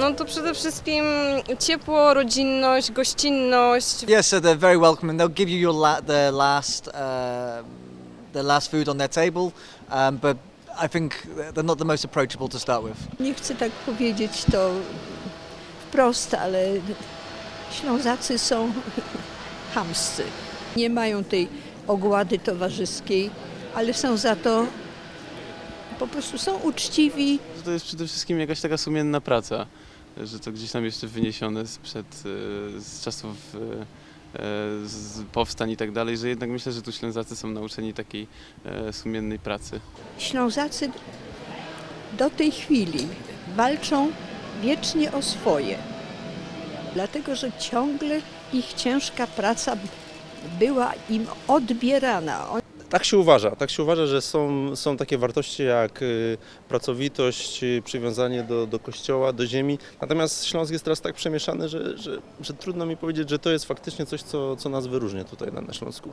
No to przede wszystkim ciepło, rodzinność, gościnność. Yes, so they're very welcoming. They'll give you your la- their last um their last food on their table, um, but I think they're not the most approachable to start with. Nie chcę tak powiedzieć to wprost, ale Ślązacy są chamscy. Nie mają tej ogłady towarzyskiej, ale są za to po prostu są uczciwi, To jest przede wszystkim jakaś taka sumienna praca, że to gdzieś tam jeszcze wyniesione sprzed, e, z czasów e, e, z powstań i tak dalej, że jednak myślę, że tu Ślązacy są nauczeni takiej e, sumiennej pracy. Ślązacy do tej chwili walczą wiecznie o swoje, dlatego że ciągle ich ciężka praca była im odbierana. Tak się uważa, tak się uważa, że są, są takie wartości jak y, pracowitość, y, przywiązanie do, do kościoła, do ziemi. Natomiast Śląsk jest teraz tak przemieszany, że, że, że trudno mi powiedzieć, że to jest faktycznie coś, co, co nas wyróżnia tutaj na, na Śląsku.